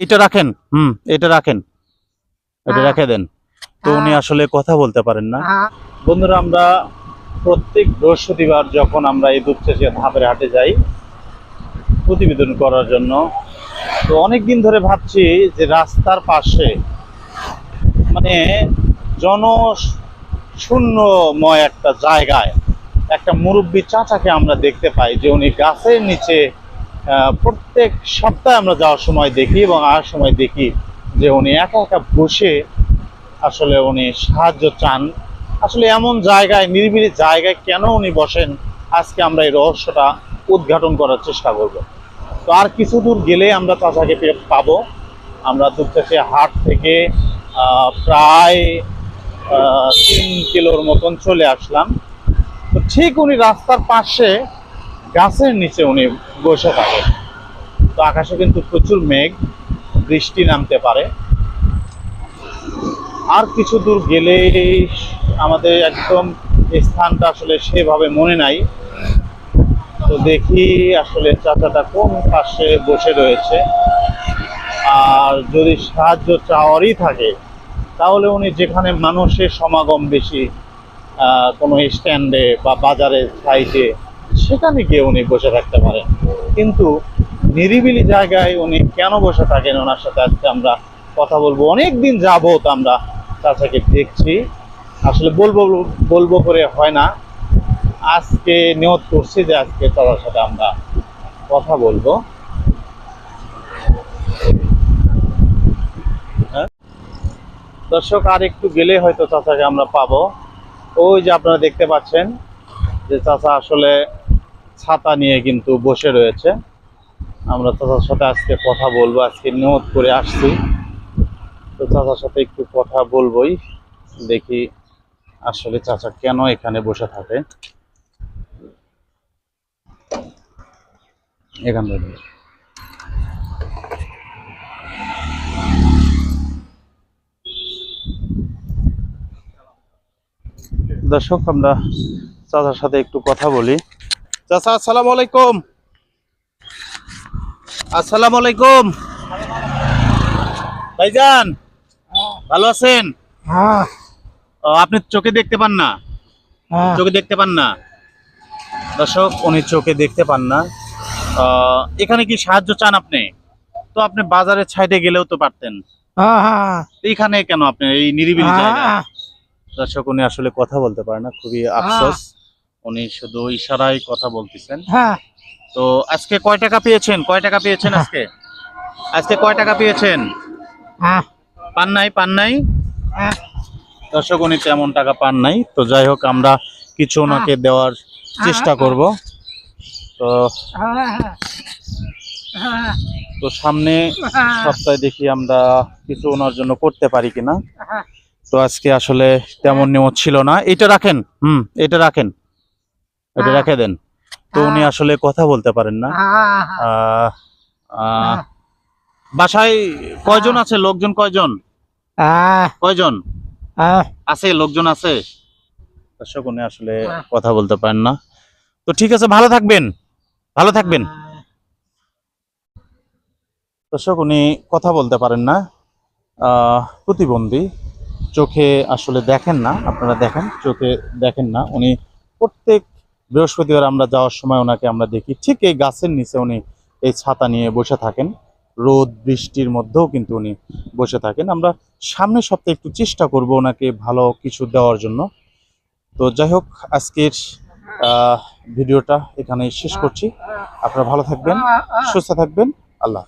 এটা রাখেন হুম এটা রাখেন এটা। রেখে দেন তো উনি। আসলে কথা বলতে পারেন না বন্ধুরা আমরা প্রত্যেক বৃহস্পতিবার যখন আমরা এই দুপচাচিয়া ধাপের হাটে যাই প্রতিবেদন করার জন্য তো অনেক দিন ধরে ভাবছি যে রাস্তার পাশে মানে জন শূন্যময় একটা জায়গায় একটা মুরব্বী চাচাকে আমরা দেখতে পাই যে উনি গাছের নিচে প্রত্যেক সপ্তাহে আমরা যাওয়ার সময় দেখি এবং আর সময় দেখি যে উনি একা একা বসে আসলে উনি সাহায্য চান। আসলে এমন জায়গায়, নিরিবিলি জায়গায় কেন উনি বসেন? আজকে আমরা এই রহস্যটা উদ্ঘাটন করার চেষ্টা করব। তো আর কিছু দূর গেলে আমরা চাচাকে পে- পাবো। আমরা দুপচাচিয়া হাট থেকে প্রায় তিন কিলোর মতন চলে আসলাম। তো ঠিক উনি রাস্তার পাশে গাছের নিচে উনি বসে থাকেন তো আকাশে কিন্তু প্রচুর মেঘ, বৃষ্টি নামতে পারে। আর কিছু দূর গেলে আমাদের একদম স্থানটা আসলে সেভাবে মনে নাই। তো দেখি আসলে চাচাটা কোন পাশে বসে রয়েছে। আর যদি সাহায্য চাওয়ারই থাকে, তাহলে উনি যেখানে মানুষের সমাগম বেশি কোনো স্ট্যান্ডে বা বাজারের সাইডে সেখানে গিয়ে উনি বসে থাকতে পারেন। কিন্তু নিরিবিলি জায়গায় উনি কেন বসে থাকেন? ওনার সাথে আজকে আমরা কথা বলব। অনেক দিন যাবত আমরা চাচাকে দেখছি। আসলে বলব বলব করে হয় না। আজকে নিয়ত করছি যে আজকে চাচার সাথে আমরা কথা বলব। হ্যাঁ? দর্শক, আর একটু গেলে হয়তো চাচাকে আমরা পাবো। ওই যে আপনারা দেখতে পাচ্ছেন যে চাচা আসলে ছাতা নিয়ে কিন্তু বসে রয়েছে। আমরা চাচার সাথে আজকে কথা বলব, আজকে নিয়ত করে আসছি। তো চাচার সাথে একটু কথা বলবোই, দেখি আসলে চাচা কেন এখানে বসে থাকে। এখান থেকে। দর্শক, আমরা চাচার সাথে একটু কথা বলি। চাচা আসসালামু আলাইকুম। আসসালামু আলাইকুম। ভাইজান ভালো আছেন? হ্যাঁ, আপনি চোখে দেখতে পান না? হ্যাঁ, চোখে দেখতে পান না? দর্শক উনি চোখে দেখতে পান না। এখানে কি সাহায্য চান আপনি? তো আপনি বাজারের ছাইডে গেলেও তো পারতেন। হ্যাঁ, হ্যাঁ, কেন আপনি? এই নিরিবিলি জায়গা। দর্শক উনি আসলে কথা বলতে পারে না খুবই আফসোস। উনি শুধু ইশারায় কথা বলতেছেন। হ্যাঁ, তো আজকে কয় টাকা পেয়েছেন? কয় টাকা পেয়েছেন আজকে? আজকে কয় টাকা পেয়েছেন? হ্যাঁ, পান নাই পান নাই? হ্যাঁ, দর্শক উনি তেমন টাকা পান নাই। তো যাই হোক আমরা কিছু ওনাকে দেওয়ার চেষ্টা করব। তো হ্যাঁ, হ্যাঁ, তো সামনে সপ্তাহে দেখি আমরা কিছু ওনার জন্য করতে পারি কিনা। হ্যাঁ, তো আজকে আসলে তেমন নিয়ত ছিল না। এটা রাখেন। হুম এটা রাখেন। এটা। রেখে দেন। তো উনি আসলে কথা বলতে পারেন না। বাসায় কয়জন আছে? লোকজন কয়জন? কয়জন? আছে? লোকজন আছে? দর্শক উনি আসলে। কথা বলতে পারেন না। তো ঠিক আছে ভালো থাকবেন। ভালো থাকবেন। দর্শক উনি কথা বলতে পারেন না। আহ, প্রতিবন্ধী। চোখে আসলে দেখেন না। আপনারা দেখেন চোখে দেখেন না। উনি প্রত্যেক বৃহস্পতিবার আমরা যাওয়ার সময় ওনাকে আমরা দেখি। ঠিক এই গাছের নিচে উনি এই ছাতা নিয়ে বসে থাকেন। রোদ বৃষ্টির মধ্যেও কিন্তু উনি বসে থাকেন। আমরা সামনের সপ্তাহে একটু চেষ্টা করব ওনাকে ভালো কিছু দেওয়ার জন্য। তো যাই হোক আজকের ভিডিওটা এখানে শেষ করছি। আপনারা ভালো থাকবেন। সুস্থ থাকবেন। আল্লাহ